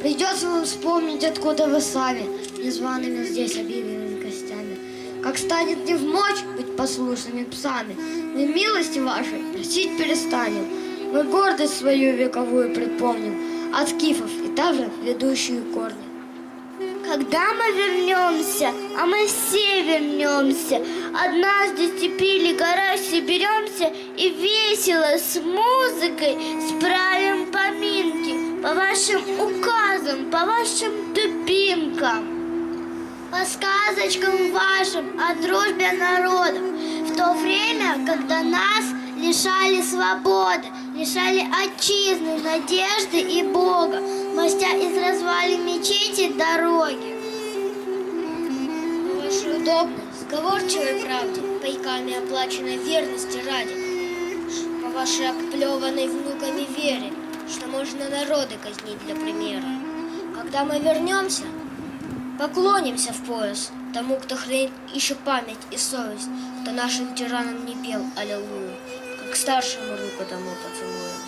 Придется вам вспомнить, откуда вы сами, незваными здесь объявленными гостями. Как станет не в мочь быть послушными псами, мы милости вашей просить перестанем. Мы гордость свою вековую предпомним, от скифов и также ведущие корни. Когда мы вернемся, а мы все вернемся, однажды в степи или гора соберемся и весело с музыкой справим поминки по вашим указам, по вашим дубинкам. По сказочкам вашим о дружбе народов, в то время, когда нас лишали свободы, лишали отчизны, надежды и Бога, мостя из развалин мечети дороги. Вашей удобной, сговорчивой правде, пайками оплаченной верности ради, по вашей обплеванной внуками вере, что можно народы казнить для примера. Когда мы вернемся, поклонимся в пояс тому, кто хранит еще память и совесть, кто нашим тиранам не пел аллилуйя, как старшему руку тому поцелуем.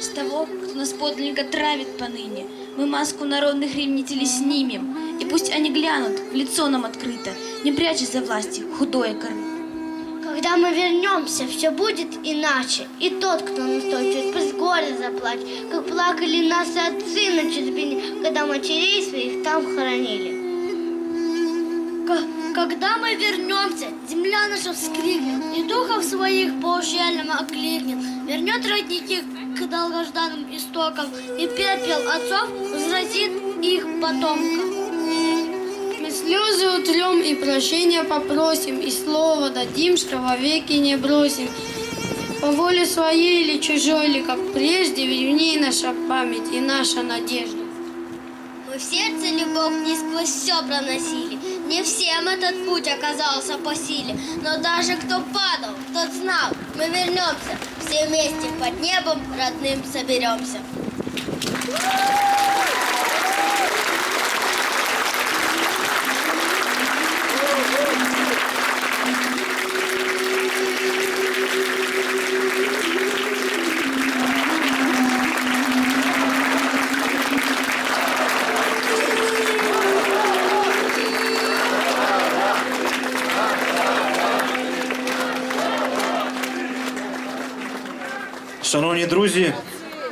С того, кто нас подлинно травит поныне, мы маску народных ревнителей снимем, и пусть они глянут в лицо нам открыто, не прячась за властью худое коры. Когда мы вернемся, все будет иначе. И тот, кто настойчив, пусть горе заплачет, как плакали нас отцы на чужбине, когда матерей своих там хоронили. Когда мы вернемся, земля наша вскрикнет, и духов своих по ущельям окликнет, вернет родники к долгожданным истокам, и пепел отцов возвратит их потомкам. Слезы утрем и прощения попросим, и слово дадим, что вовеки не бросим. По воле своей или чужой, или как прежде, ведь в ней наша память и наша надежда. Мы в сердце любовь не сквозь все проносили. Не всем этот путь оказался по силе. Но даже кто падал, тот знал, мы вернемся. Все вместе под небом родным соберемся. Шановні друзі,